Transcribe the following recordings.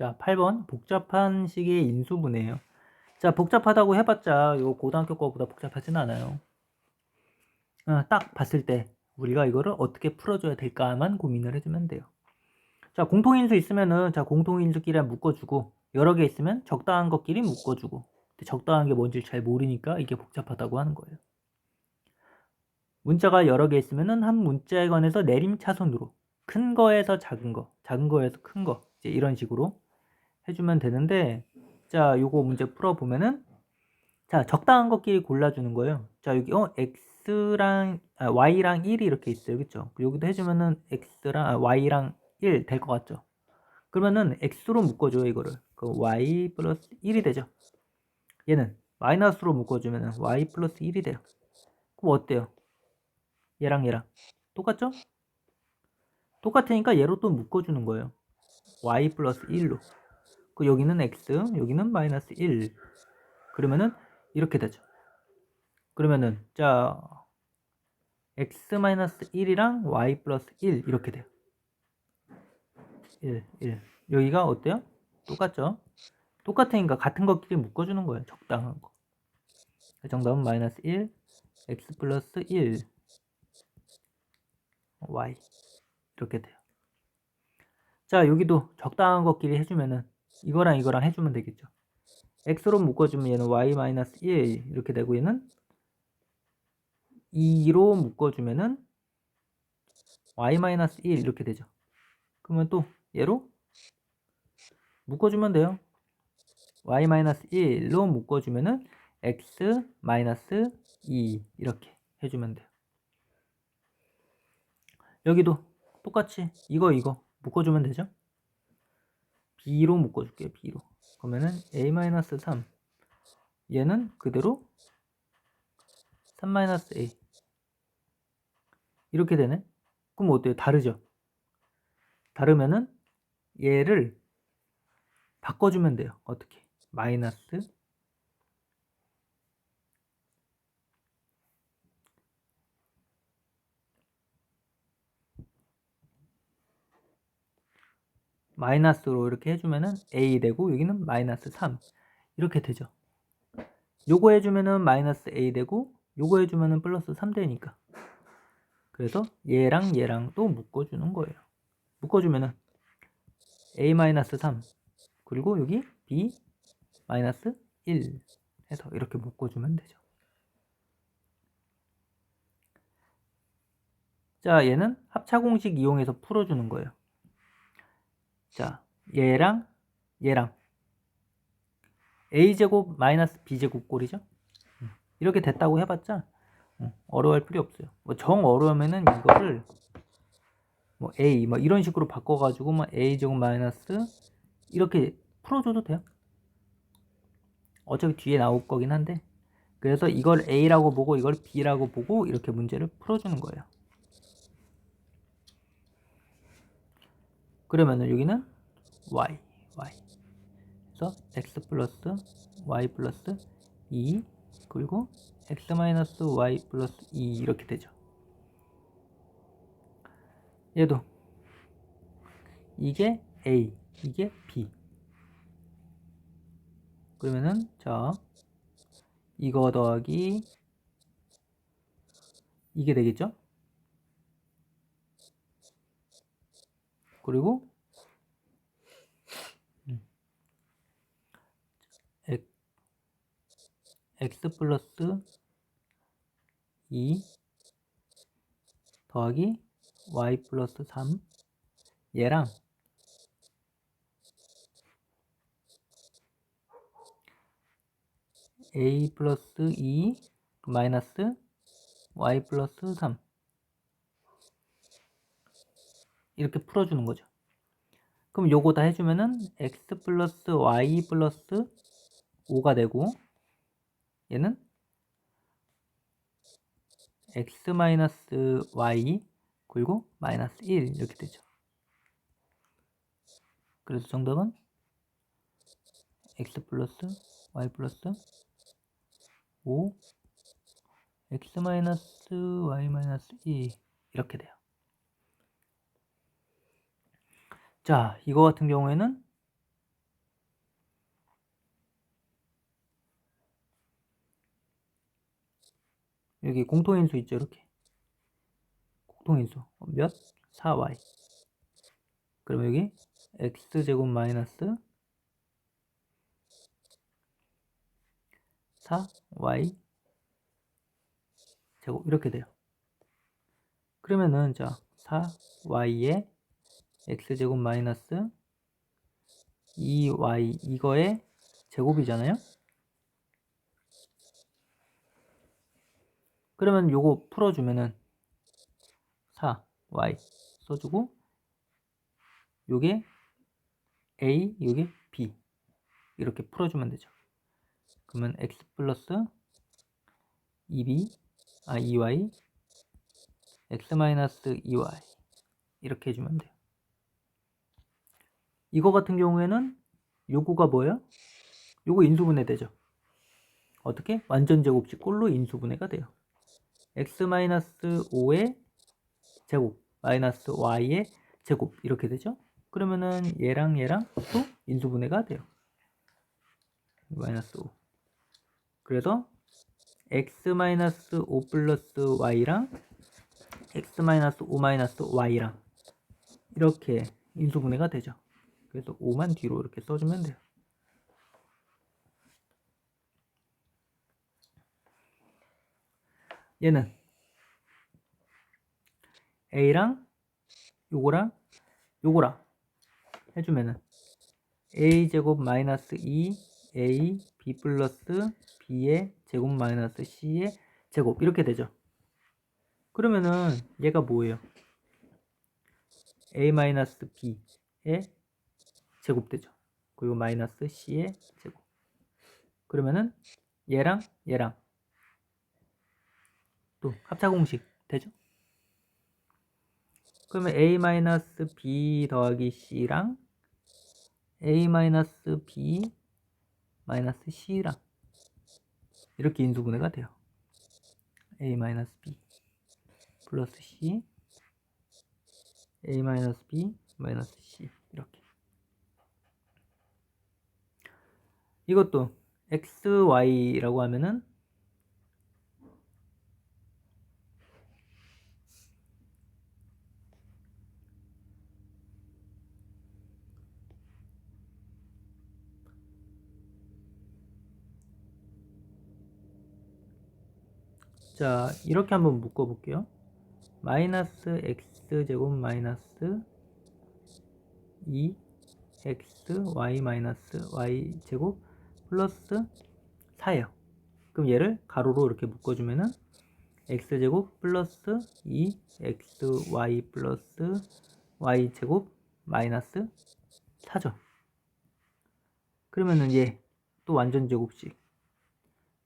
자, 8번 복잡한 식의 인수분해예요. 자, 복잡하다고 해봤자 요 고등학교 거보다 복잡하진 않아요. 어, 딱 봤을 때 우리가 이거를 어떻게 풀어줘야 될까만 고민을 해주면 돼요. 자, 공통인수 있으면은 자 공통인수끼리 묶어주고 여러 개 있으면 적당한 것끼리 묶어주고 적당한 게 뭔지 잘 모르니까 이게 복잡하다고 하는 거예요. 문자가 여러 개 있으면은 한 문자에 관해서 내림차순으로 큰 거에서 작은 거, 작은 거에서 큰 거, 이제 이런 식으로 해주면 되는데, 자, 요거 문제 풀어보면은, 자, 적당한 것끼리 골라주는 거예요. 자, 여기, 어, x랑, 아, y랑 1이 이렇게 있어요. 그쵸? 여기도 해주면은 x랑, 아, y랑 1 될 것 같죠? 그러면은 x로 묶어줘요, 이거를. 그 y 플러스 1이 되죠? 얘는 마이너스로 묶어주면은 y 플러스 1이 돼요. 그럼 어때요? 얘랑 얘랑 똑같죠? 똑같으니까 얘로 또 묶어주는 거예요. y 플러스 1로. 그 여기는 x, 여기는 마이너스 1. 그러면은 이렇게 되죠. 그러면은 자 x 마이너스 1이랑 y 플러스 1 이렇게 돼요. 1, 1. 여기가 어때요? 똑같죠? 똑같으니까 같은 것끼리 묶어주는 거예요. 적당한 거. 그 정답은 마이너스 1, x 플러스 1, y. 이렇게 돼요. 자, 여기도 적당한 것끼리 해주면은 이거랑 이거랑 해주면 되겠죠. x로 묶어주면 얘는 y 마이너스 1 이렇게 되고 얘는 2로 묶어주면은 y 마이너스 1 이렇게 되죠. 그러면 또 얘로 묶어주면 돼요. y 마이너스 1로 묶어주면은 x 마이너스 2 이렇게 해주면 돼요. 여기도 똑같이 이거 이거 묶어주면 되죠? B로 묶어줄게요. b로. 그러면은 a-3 얘는 그대로 3-a 이렇게 되네. 그럼 어때요? 다르죠? 다르면은 얘를 바꿔주면 돼요. 어떻게? 마이너스 마이너스로 이렇게 해주면은 a 되고 여기는 마이너스 3 이렇게 되죠. 요거 해주면은 마이너스 a 되고 요거 해주면은 플러스 3 되니까 그래서 얘랑 얘랑 또 묶어주는 거예요. 묶어주면은 a 마이너스 3 그리고 여기 b 마이너스 1 해서 이렇게 묶어주면 되죠. 자 얘는 합차 공식 이용해서 풀어주는 거예요. 자, 얘랑 얘랑 a제곱 마이너스 b제곱 꼴이죠. 이렇게 됐다고 해봤자 어려워할 필요 없어요. 뭐 정 어려우면은 이거를 뭐 a 뭐 이런 식으로 바꿔가지고 뭐 a제곱 마이너스 이렇게 풀어줘도 돼요. 어차피 뒤에 나올 거긴 한데 그래서 이걸 a라고 보고 이걸 b라고 보고 이렇게 문제를 풀어주는 거예요. 그러면은 여기는 y, y. 그래서 x 플러스 y 플러스 2 그리고 x 마이너스 y 플러스 2 이렇게 되죠. 얘도 이게 a, 이게 b. 그러면은 자 이거 더하기 이게 되겠죠? 그리고 x 플러스 2 더하기 y 플러스 3 얘랑 a 플러스 2 마이너스 y 플러스 3 이렇게 풀어주는 거죠. 그럼 요거 다 해주면은 x 플러스 y 플러스 5가 되고 얘는 x 마이너스 y 그리고 마이너스 1 이렇게 되죠. 그래서 정답은 x 플러스 y 플러스 5 x 마이너스 y 마이너스 2 이렇게 돼요. 자, 이거 같은 경우에는 여기 공통인수 있죠, 이렇게. 공통인수. 몇? 4y. 그럼 여기 x제곱 마이너스 4y 제곱 이렇게 돼요. 그러면은 자 4y의 x제곱 마이너스 2y 이거의 제곱이잖아요. 그러면 요거 풀어주면은 4y 써주고 요게 a 요게 b 이렇게 풀어주면 되죠. 그러면 x 플러스 2b 아 2y x 마이너스 2y 이렇게 해주면 돼요 이거 같은 경우에는 요거가 뭐예요? 요거 인수분해 되죠. 어떻게? 완전 제곱식 꼴로 인수분해가 돼요. x-5의 제곱 마이너스 y의 제곱 이렇게 되죠? 그러면은 얘랑 얘랑 또 인수분해가 돼요. 마이너스 5 그래서 x-5 플러스 y랑 x-5 마이너스 y랑 이렇게 인수분해가 되죠 그래서 5만 뒤로 이렇게 써주면 돼요. 얘는 a랑 요거랑 요거랑 해주면은 a 제곱 마이너스 2 a b 플러스 b의 제곱 마이너스 c의 제곱 이렇게 되죠. 그러면은 얘가 뭐예요? A 마이너스 b의 제곱 되죠. 그리고 마이너스 c의 제곱. 그러면은 얘랑 얘랑 또 합차 공식 되죠? 그러면 a 마이너스 b 더하기 c랑 a 마이너스 b 마이너스 c랑 이렇게 인수분해가 돼요. a 마이너스 b 플러스 c a 마이너스 b 마이너스 c 이것도 x, y라고 하면은 자 이렇게 한번 묶어 볼게요. 마이너스 x제곱 마이너스 2 x y 마이너스 y 제곱 플러스 4예요 그럼 얘를 가로로 이렇게 묶어주면은 x제곱 플러스 2 x y 플러스 y 제곱 마이너스 4죠 그러면은 얘 또 완전 제곱식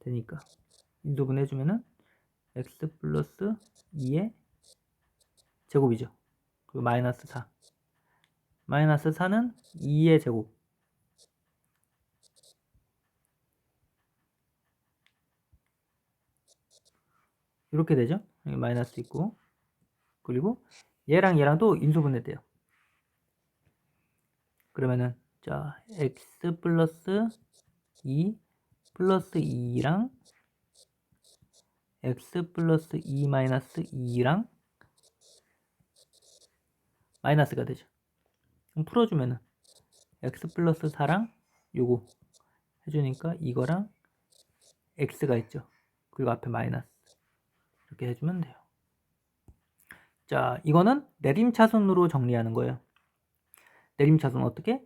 되니까 인수분 해주면은 x 플러스 2의 제곱이죠. 그리고 마이너스 4. 마이너스 4는 2의 제곱. 이렇게 되죠. 마이너스 있고. 그리고 얘랑 얘랑 또 인수분해 돼요. 그러면은 자 x 플러스 2 플러스 2랑 x 플러스 2 마이너스 2랑 마이너스가 되죠. 그럼 풀어주면은 x 플러스 4랑 요거 해주니까 이거랑 x가 있죠. 그리고 앞에 마이너스 이렇게 해주면 돼요. 자, 이거는 내림차순으로 정리하는 거예요. 내림차순 어떻게?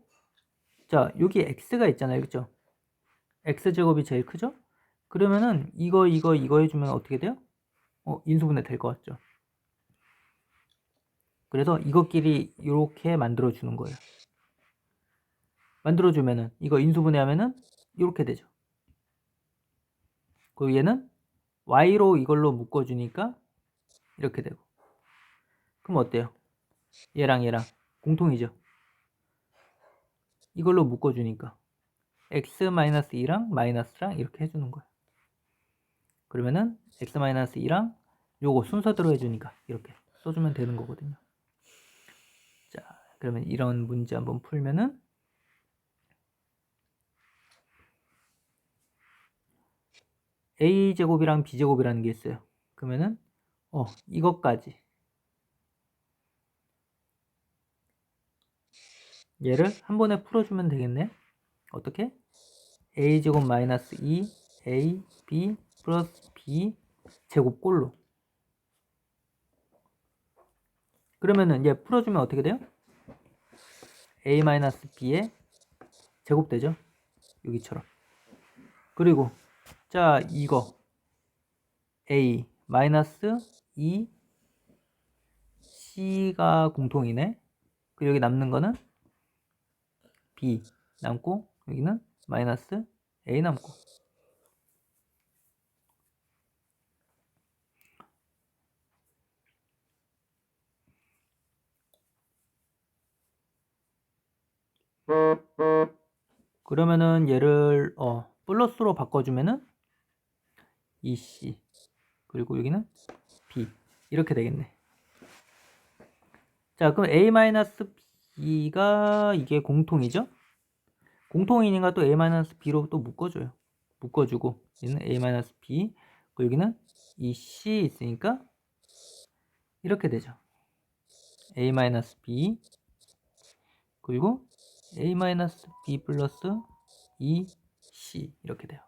자, 여기 x가 있잖아요. 그죠? x제곱이 제일 크죠? 그러면은 이거 이거 이거 해주면 어떻게 돼요? 어, 인수분해 될 것 같죠? 그래서 이것끼리 이렇게 만들어 주는 거예요. 만들어 주면은 이거 인수분해 하면은 이렇게 되죠. 그리고 얘는 y로 이걸로 묶어 주니까 이렇게 되고. 그럼 어때요? 얘랑 얘랑 공통이죠. 이걸로 묶어 주니까 x-2랑 마이너스랑 이렇게 해주는 거예요. 그러면은 x-2랑 요거 순서대로 해주니까 이렇게 써주면 되는 거거든요. 자, 그러면 이런 문제 한번 풀면은 a제곱이랑 b제곱이라는 게 있어요. 그러면은 어 이것까지 얘를 한 번에 풀어주면 되겠네. 어떻게? a 제곱 마이너스 2 a b 플러스 b 제곱 꼴로 그러면은 얘 풀어주면 어떻게 돼요? a 마이너스 b의 제곱 되죠? 여기처럼 그리고 자 이거. A 마이너스 2 c가 공통이네. 그 여기 남는 거는 b 남고 여기는 마이너스 a 남고. 그러면은 얘를 어 플러스로 바꿔주면은 2c 그리고 여기는 b. 이렇게 되겠네. 자 그럼 a-b가 이게 공통이죠? 공통이니까 또 a-b로 또 묶어줘요. 묶어주고 여기는 a-b 그리고 여기는 이 c 있으니까 이렇게 되죠. A-b 그리고 a-b 플러스 2c 이렇게 돼요